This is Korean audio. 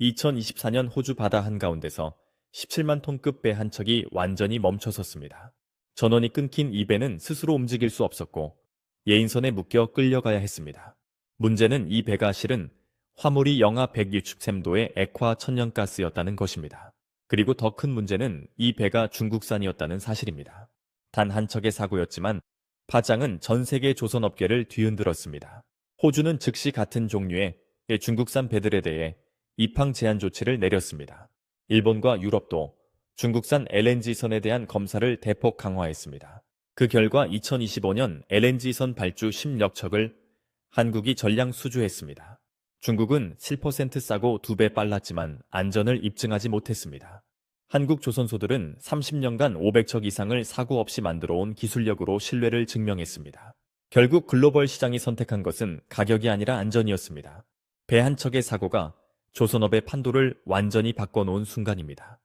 2024년 호주 바다 한가운데서 17만 톤급 배 한 척이 완전히 멈춰섰습니다. 전원이 끊긴 이 배는 스스로 움직일 수 없었고 예인선에 묶여 끌려가야 했습니다. 문제는 이 배가 실은 화물이 영하 160샘도의 액화 천연가스였다는 것입니다. 그리고 더 큰 문제는 이 배가 중국산이었다는 사실입니다. 단 한 척의 사고였지만 파장은 전 세계 조선업계를 뒤흔들었습니다. 호주는 즉시 같은 종류의 중국산 배들에 대해 입항 제한 조치를 내렸습니다. 일본과 유럽도 중국산 LNG선에 대한 검사를 대폭 강화했습니다. 그 결과 2025년 LNG선 발주 10여 척을 한국이 전량 수주했습니다. 중국은 7% 싸고 2배 빨랐지만 안전을 입증하지 못했습니다. 한국 조선소들은 30년간 500척 이상을 사고 없이 만들어 온 기술력으로 신뢰를 증명했습니다. 결국 글로벌 시장이 선택한 것은 가격이 아니라 안전이었습니다. 배 한 척의 사고가 조선업의 판도를 완전히 바꿔놓은 순간입니다.